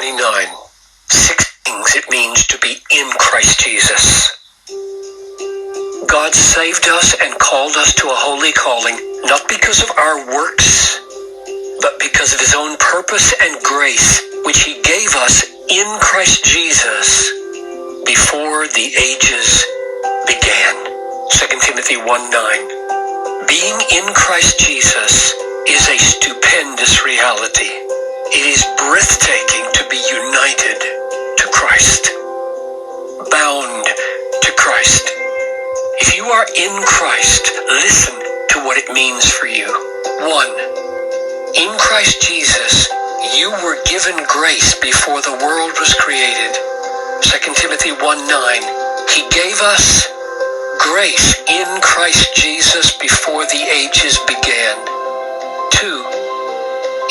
29. Six things it means to be in Christ Jesus. God saved us and called us to a holy calling, not because of our works, but because of his own purpose and grace, which he gave us in Christ Jesus before the ages began. 2 Timothy 1 9. Being in Christ Jesus is a stupendous reality. It is breathtaking to be united to Christ, bound to Christ. If you are in Christ, listen to what it means for you. One, in Christ Jesus, you were given grace before the world was created. 2 Timothy 1 9. He gave us grace in Christ Jesus before the ages began. 2.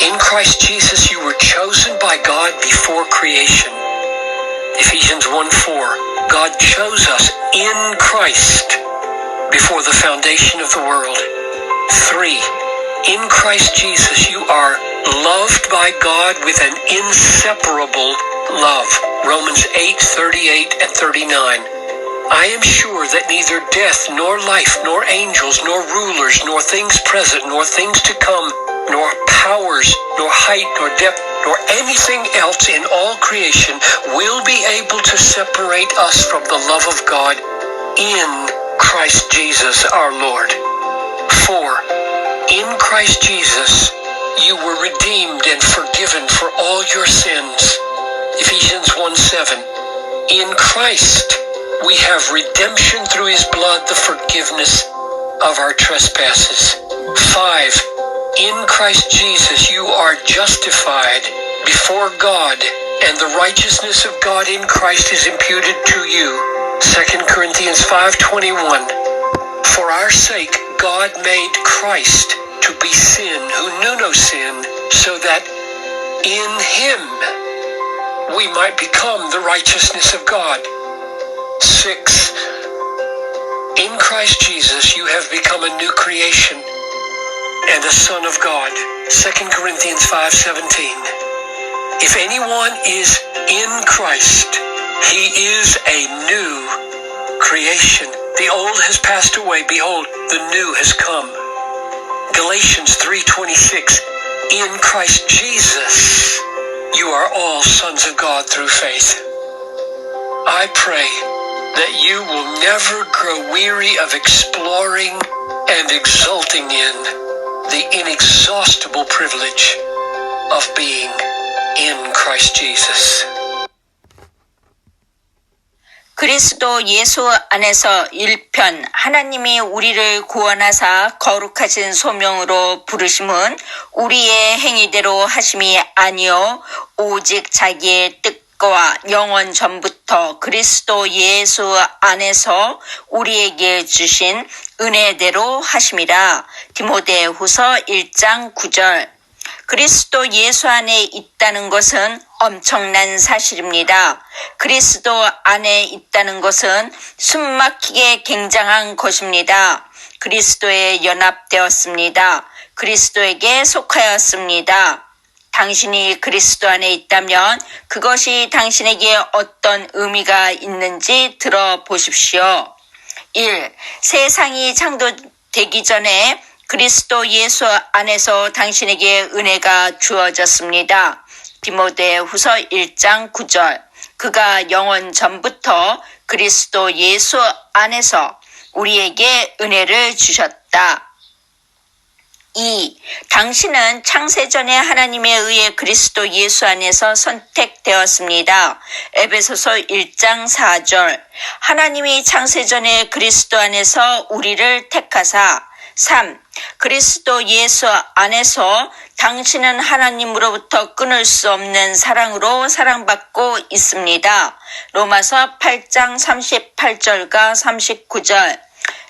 In Christ Jesus, you were chosen by God before creation. Ephesians 1 4. God chose us in Christ before the foundation of the world. 3. In Christ Jesus, you are loved by God with an inseparable love. Romans 8, 38 and 39. I am sure that neither death, nor life, nor angels, nor rulers, nor things present, nor things to come, nor powers, nor height, nor depth, nor anything else in all creation will be able to separate us from the love of God in Christ Jesus our Lord. For In Christ Jesus, you were redeemed and forgiven for all your sins. Ephesians 1 7. In Christ, we have redemption through his blood, the forgiveness of our trespasses. 5. In Christ Jesus, you are justified before God, and the righteousness of God in Christ is imputed to you. 2 Corinthians 5:21 For our sake God made Christ to be sin who knew no sin so that in him we might become the righteousness of God. 6 In Christ Jesus you have become a new creation and the son of God. 2 Corinthians 5:17 If anyone is in Christ he is a new creation. The old has passed away. Behold, the new has come. Galatians 3:26 In Christ Jesus you are all sons of God through faith. I pray that you will never grow weary of exploring and exulting in the inexhaustible privilege of being in Christ Jesus. 그리스도 예수 안에서 1편 하나님이 우리를 구원하사 거룩하신 소명으로 부르심은 우리의 행위대로 하심이 아니요 오직 자기의 뜻과 영원 전부터 그리스도 예수 안에서 우리에게 주신 은혜대로 하심이라 디모데후서 1장 9절 그리스도 예수 안에 있다는 것은 엄청난 사실입니다. 그리스도 안에 있다는 것은 숨막히게 굉장한 것입니다. 그리스도에 연합되었습니다. 그리스도에게 속하였습니다. 당신이 그리스도 안에 있다면 그것이 당신에게 어떤 의미가 있는지 들어보십시오. 1. 세상이 창조되기 전에 그리스도 예수 안에서 당신에게 은혜가 주어졌습니다. 디모데 후서 1장 9절. 그가 영원 전부터 그리스도 예수 안에서 우리에게 은혜를 주셨다. 2. 당신은 창세전에 하나님에 의해 그리스도 예수 안에서 선택되었습니다. 에베소서 1장 4절. 하나님이 창세전에 그리스도 안에서 우리를 택하사 3. 그리스도 예수 안에서 당신은 하나님으로부터 끊을 수 없는 사랑으로 사랑받고 있습니다. 로마서 8장 38절과 39절.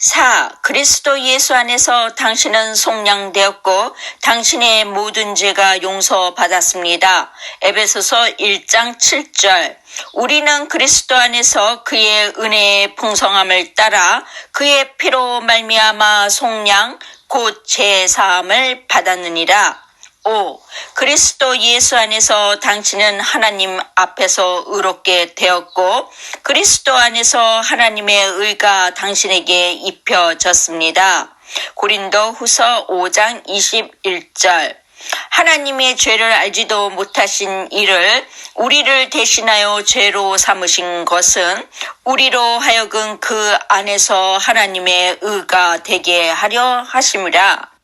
4. 그리스도 예수 안에서 당신은 속량되었고 당신의 모든 죄가 용서받았습니다. 에베소서 1장 7절. 우리는 그리스도 안에서 그의 은혜의 풍성함을 따라 그의 피로 말미암아 속량 곧 제사함을 받았느니라. 5. 그리스도 예수 안에서 당신은 하나님 앞에서 의롭게 되었고 그리스도 안에서 하나님의 의가 당신에게 입혀졌습니다. 고린도 후서 5장 21절 하나님의 죄를 알지도 못하신 이를 우리를 대신하여 죄로 삼으신 것은 우리로 하여금 그 안에서 하나님의 의가 되게 하려 하심이라.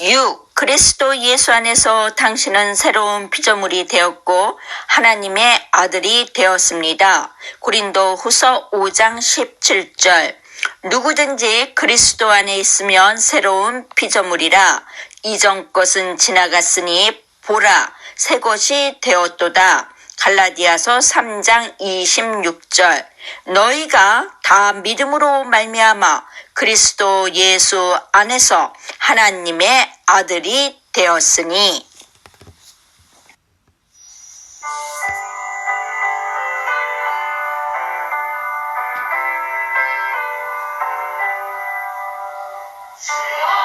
6. 그리스도 예수 안에서 당신은 새로운 피조물이 되었고 하나님의 아들이 되었습니다. 고린도 후서 5장 17절 누구든지 그리스도 안에 있으면 새로운 피조물이라 이전 것은 지나갔으니 보라 새 것이 되었도다. 갈라디아서 3장 26절 너희가 다 믿음으로 말미암아 그리스도 예수 안에서 하나님의 아들이 되었으니. 주여